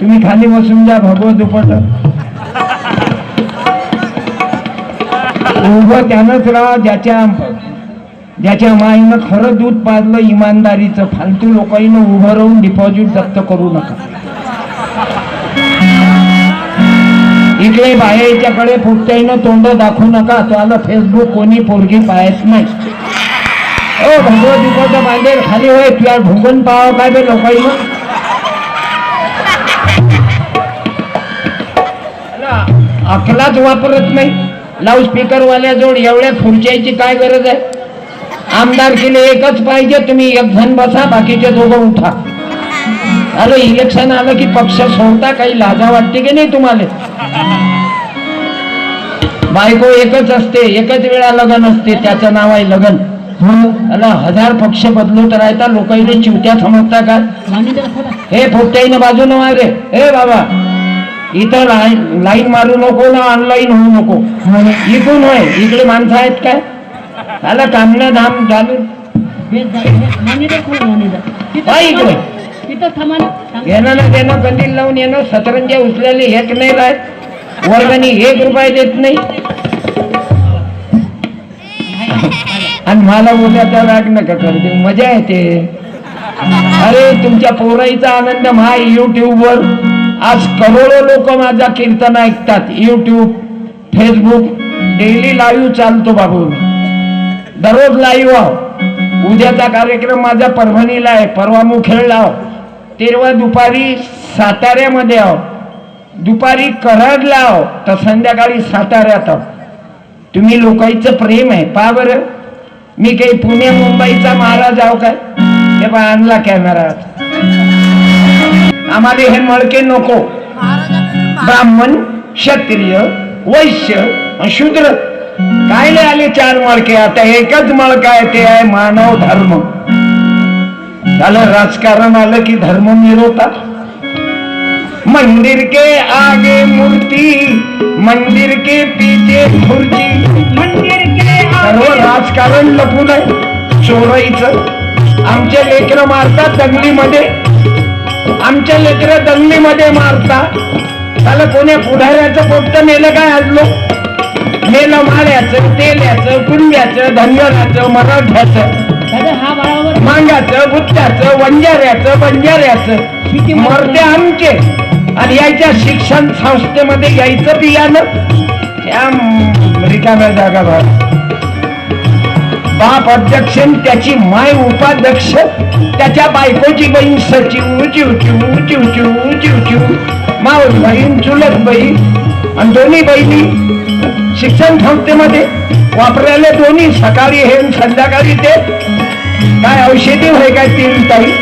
तुम्ही खाली बसून जा भगवत दुपट. उभं त्यानंच राहा ज्याच्या ज्याच्या माईनं खरं दूध पाजलं इमानदारीचं. फालतू लोकांना उभं राहून डिपॉझिट जप्त करू नका. इकडे बाहेरच्याकडे फुटत्यानं तोंड दाखवू नका. तो आलं फेसबुक कोणी पोरगी पाहत नाही. ओ भगवत दुपट बांधेल खाली होय तुला भुगन पाहावं काय बे लोकांना? अकलाच वापरत नाही. लाऊड स्पीकर वाल्याजवळ एवढ्या खुर्च्याची काय गरज आहे? आमदार केले एकच पाहिजे तुम्ही एक जण बसा बाकीचे दोघं उठा. अरे इलेक्शन आलं की पक्ष सोडता काही लाजा वाटते की नाही तुम्हाला? बायको एकच असते एकच वेळा लग्न असते त्याचं नाव आहे लग्न. अला हजार पक्ष बदलूत राहता लोकांनी चिवट्या समजता का? हे पोट्याईनं बाजूनं मारे. हे बाबा इथं लाईन लाईन मारू नको ना ऑनलाईन होऊ नको. इकडून होय इकडे माणसं आहेत काय? आला कामना धाम चालू इकडे. येणं ना देणं कंदील लावून येणं सतरंजा उचलेले एक नाही राहत वर्गणी एक रुपये देत नाही. आणि मला उद्याचा राग नका करते. मजा येते. अरे तुमच्या पोराईचा आनंद महा युट्यूब वर. आज करोडो लोक माझा कीर्तन ऐकतात. युट्यूब फेसबुक डेली लाईव्ह चालतो बाबू. दररोज लाईव्ह आहो. उद्याचा कार्यक्रम माझा परभणीला आहे. परवा मुखेडला आहो. तेरवा दुपारी साताऱ्यामध्ये आहो. दुपारी कराडला आहो. तर संध्याकाळी साताऱ्यात आहो. तुम्ही लोकांचं प्रेम आहे. पा बरं. मी काही पुणे मुंबईचा महाराज आहो काय? हे पहा आणला कॅमेरा आम्हाला हे मळके नको. ब्राह्मण क्षत्रिय वैश्य शूद्र काय नाही आले चार मळके आता एकच मळका आहे ते आहे मानव धर्म. झालं राजकारण आलं की धर्म मिळवता? मंदिर के आगे मूर्ती मंदिर के पीछे खुर्ची. मंदिर के सर्व राजकारण लपून आहे चोराईचं. आमचे लेकर मारतात दंगलीमध्ये आमच्या लेकर दंगलीमध्ये मारतात त्याला कोण्या पुढाऱ्याचं पोपट नेलं काय आज लोक नेलं माळ्याचं तेल्याचं कुंड्याचं धनगराचं मराठ्याचं मांगाचं बुत्त्याचं वंजाऱ्याचं बंजाऱ्याचं. मरते आमचे. आणि यायच्या शिक्षण संस्थेमध्ये यायचं बियाणं. त्या रिकाम्या जागा भाग बाप अध्यक्ष त्याची माय उपाध्यक्ष त्याच्या बायकोची बहीण सचिव चिव चिव चिव चिव चिव चिव मावस बहीण चुलत बहीण आणि दोन्ही बहिणी शिक्षण संस्थेमध्ये वापरायला दोन्ही सकाळी हे संध्याकाळी ते. काय औषधी होय काय तीन ताई?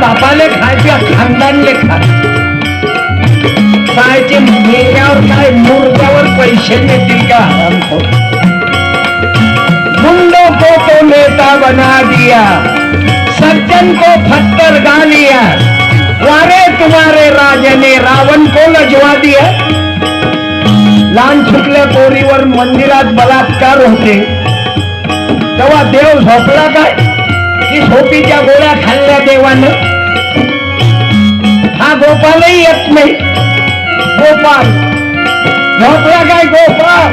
बापाले खाय किंवा खानदानले खाय कायचे मेल्यावर काय मुर्द्यावर पैसे मिळतील का आराम नेता बना दिया सज्जन को पत्थर गा लिया वारे तुम्हारे राजे ने रावण को लजवा दिया। लहान सुटल्या पोरीवर मंदिरात बलात्कार होते। तेव्हा देव झोपला काय? की झोपीच्या गोळ्या खाल्ल्या देवानं? हा गोपालही येत नाही. गोपाल झोपला काय Gopal?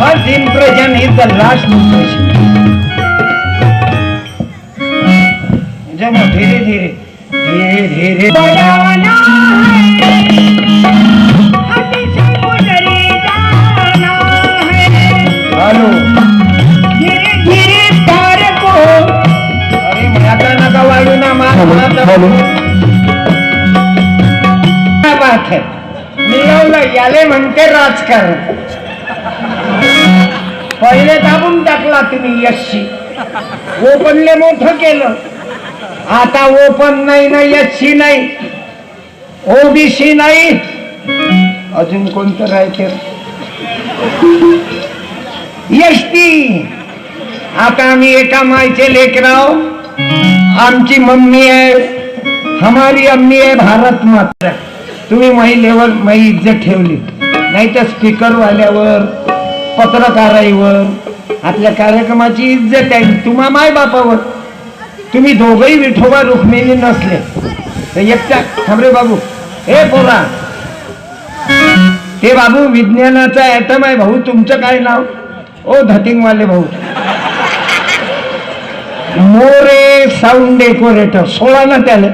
First impression is the last impression जमा धीरे धीरे धीरे धीरे. बजाना है है. हॅलो. धीरे धीरे तार को. अरे माझा नका वाढू ना माझा बात आहे मिळवलं याले म्हणते राजकारण. पहिले दाबून टाकला तुम्ही यशशी. ओपनले मोठं केलं. आता ओपन नाही ना यशशी नाही. ओबीसी नाही. अजून कोणतं राहायचं यशती आता आम्ही एका मायचे लेकराव आमची मम्मी आहे. हमारी अम्मी आहे भारत मात्र तुम्ही महिलेवर माई इज्जत ठेवली. नाही तर स्पीकर वाल्यावर. पत्रकाराईवर आपल्या कार्यक्रमाची इज्जत आहे तुम्हा माय बापावर तुम्ही दोघही विठोबा रुक्मिणी नसले. तर एकट्या थांबरे बाबू. हे पोरा ते बाबू विज्ञानाचा ॲटम आहे भाऊ तुमचं काय नाव? ओ धतिंगवाले भाऊ. मोरे साऊंड डेकोरेटर सोळा ना त्याला.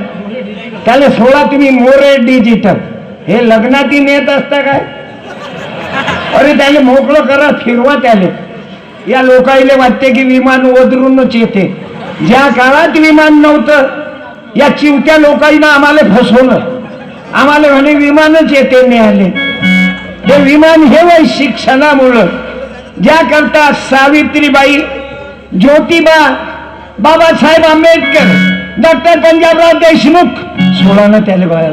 त्याला सोळा तुम्ही मोरे डिजिटल हे लग्नात नेत असता काय? अरे त्याला मोकळं करा फिरवा त्याले. या लोकाईले वाटते की विमान ओदरूनच येते. ज्या काळात विमान नव्हतं या चिवत्या लोकांना आम्हाला फसवलं. आम्हाला म्हणे विमानच येते न्यायालय हे विमान हे वय शिक्षणामुळं ज्याकरता सावित्रीबाई ज्योतिबा बाबासाहेब आंबेडकर डॉक्टर पंजाबराव देशमुख सोडा ना त्याला बाहेर.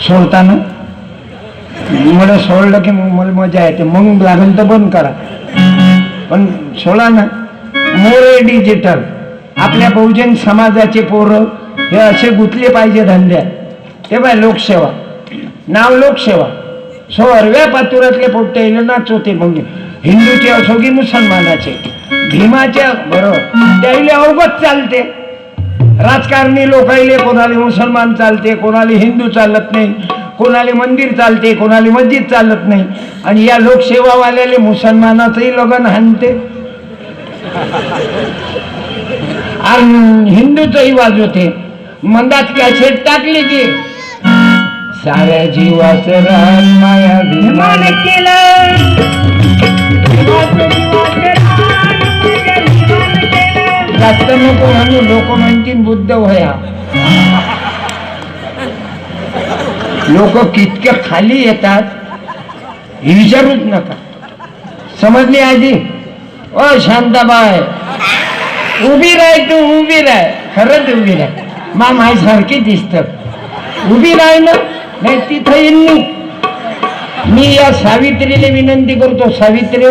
सोडताना मला सोडलं की मग मला मजा येते. मग लागेल तर बंद करा. पण सोडा ना. मोरे डिजिटल आपल्या बहुजन समाजाचे पोरं हे असे गुंतले पाहिजे धंद्यात ते बाय लोकसेवा. नाव लोकसेवा. सो अरव्या पातुरातले पोट्टे नाच होते मग. हिंदूचे असो की मुसलमानाचे. भीमाच्या बरोबर. त्याईले अवगत चालते. राजकारणी लोकाईले कोणाला मुसलमान चालते कोणाला हिंदू चालत नाही. कोणाला मंदिर चालते कोणाला मस्जिद चालत नाही. आणि या लोकसेवावाल्याले मुसलमानाचंही लगन हाणते. आणि हिंदूचंही वाजवते. मंदात कॅसेट टाकली की. साऱ्या जीवाच रान माया विमान केलं. जास्त नको म्हणून लोक म्हणतील बुद्ध व्हया. लोक कितक्या खाली येतात विचारूच नका. समजली आजी? ओ शांताबाय उभी राह तू उभी राह खरंच उभी राह मा माय सारखी दिसत. उभी राह ना? नाही तिथं येईन मी. मी या सावित्रीला विनंती करतो सावित्री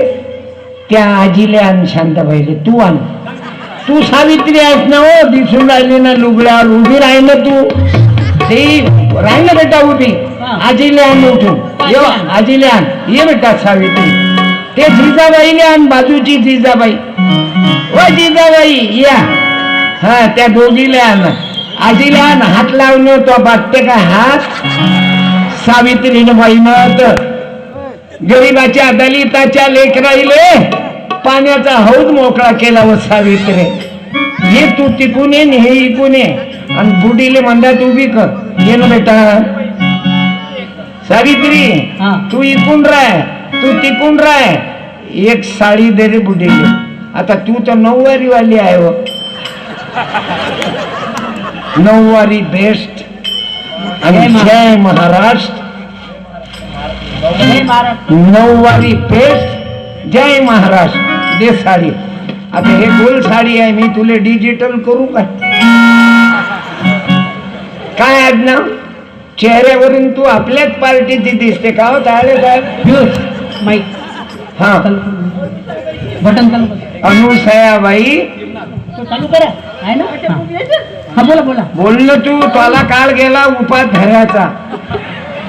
त्या आजीला आण शांताबाईले. तू आण. तू सावित्री आहेस ना हो दिसून राहिली ना लुगड्यावर उभी राही ना तू. ते राही ना बेटा उभी आजीले आण उठून ये बा, आजीले आण ये बेटा सावित्री. ते जिजाबाईले आण बाजूची जिजाबाई. ओ जिजाबाई या. हा त्या दोघीला आण. आजीला आण हात लावणं तो बाटते का हात? सावित्रीनं बाईनं तर गरीबाच्या दलिताच्या लेकराईले पाण्याचा हौद मोकळा केला व सावित्रे हे तू तिकून हे इकून आणि बुडीले मंदात उभी कर. ये ना बेटा. सावित्री हा. तू इकून राह. तू तिकून राह. एक साडी दे रे बुडीले आता तू तर नऊवारी वाली आहे हो. नऊवारी बेस्ट आणि जय महाराष्ट्र. नऊवारी पेस्ट जय महाराष्ट्र दे साडी. आता हे गोल साडी आहे मी तुले डिजिटल करू का? काय आडनाव चेहऱ्यावरून तू आपल्याच पार्टीची दिसते का हो? ताळे साहेब माईक हा. बटन चालू अनुसयाबाई तो चालू करा. आहे ना? हा. बोला बोला. बोललो तू त्याला काळ गेला उपाध्यायाचा.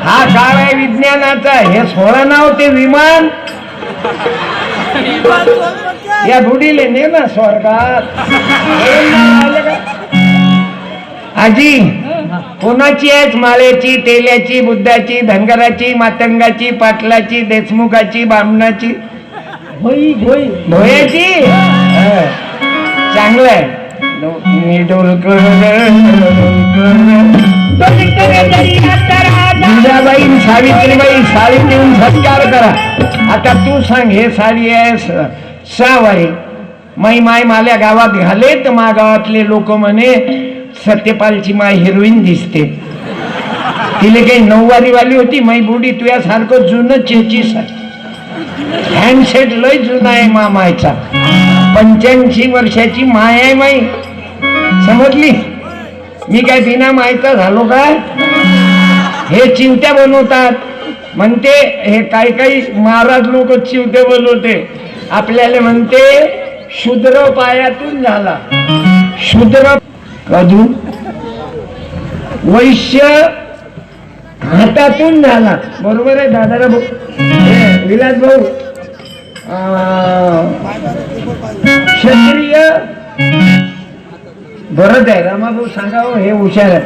हा काळ आहे विज्ञानाचा. हे सोळा नाव ते विमान. या बुडीले ने ना स्वर्गात? आजी कोणाची आहेस माळ्याची तेल्याची बुद्धाची धनगराची मातंगाची पाटलाची देशमुखाची बामणाची? भोयाची. चांगलं आहे. मी सावित्रीबाई साडी देऊन सत्कार करा. आता तू सांग हे साडी आहे स- सहावारी माई माय माल्या गावात घाले तर मा गावातले लोक म्हणे. सत्यपालची माय हिरोईन दिसते. तिले काही नऊवारी वाली होती माई बुडी तुझ्यासारखं जुनं चेचीस आहे हँडसेट लय जुना आहे मा मायचा पंच्याऐंशी वर्षाची माय आहे माई. समजली? मी काय बिना मायचा झालो काय हे चिवत्या बनवतात. म्हणते हे काही काही महाराज लोक चिवते बनवते. आपल्याला म्हणते शूद्र पायातून झाला. शूद्र कधू वैश्य हातातून झाला. बरोबर आहे दादाला भाऊ विलास भाऊ. क्षत्रिय. बरंच आहे रामाभाऊ सांगावं हो, हे हुशार आहे.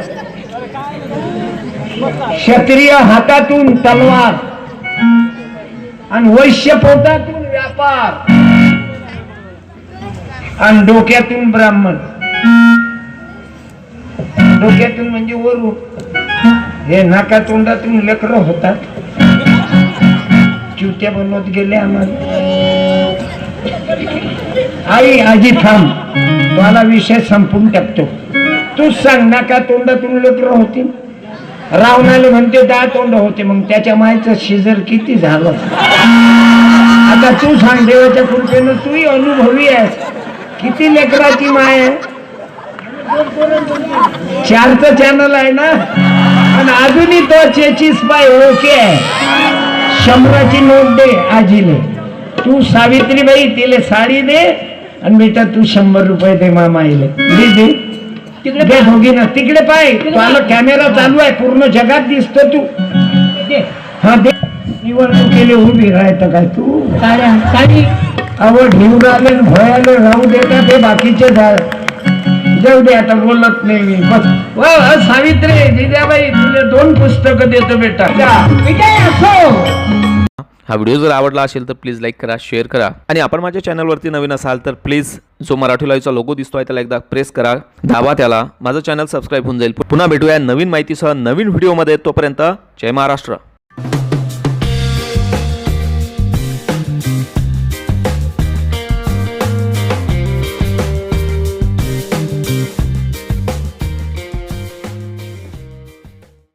क्षत्रिय हातातून तलवार. आणि वैश्य पोटातून व्यापार. आणि डोक्यातून ब्राह्मण. डोक्यातून म्हणजे वरून. हे नाका तोंडातून लेकर होतात. चिवत्या बनवत गेले आम्हाला. आई आजी थांब. मला विषय संपून टाकतो. तूच सांग नाका तोंडातून लेकर होती रावणाले म्हणते दहा तोंड होते. मग त्याच्या मायचं शिजर किती झालं? आता तू सांग देवाच्या कृपेनं तूही अनुभवी आहेस. किती लेकराची माय आहे? चारचं चॅनल आहे ना? पण अजूनही तो चेचीस पाय ओके आहे. शंभराची नोट दे आजीने तू सावित्रीबाई तिले साडी दे आणि बेटा तू शंभर रुपये दे मामाईले. दे दे तिकडे दोघी ना. तिकडे पाय. तुला कॅमेरा चालू आहे. पूर्ण जगात दिसतो तू. हा दे. निवडणुकीले उभी राहत काय तू? साडी. घेऊन आले भयाले राहू देता ते बाकीचे झाड जाऊ दे आता बोलत नाही मी. बस. वा सावित्री जिजाबाई तुला दोन पुस्तकं देतो बेटा. असो. हा व्हिडिओ जर आवडला असेल तर प्लीज लाईक करा शेअर करा. आणि आपण माझ्या चॅनलवरती नवीन असाल तर प्लीज जो मराठी लाईव्हचा लोगो दिसतोय त्याला एकदा प्रेस करा धावा त्याला. माझं चॅनल सबस्क्राईब होऊन जाईल. पुन्हा भेटूया नवीन माहितीसह नवीन व्हिडिओमध्ये. तोपर्यंत जय महाराष्ट्र.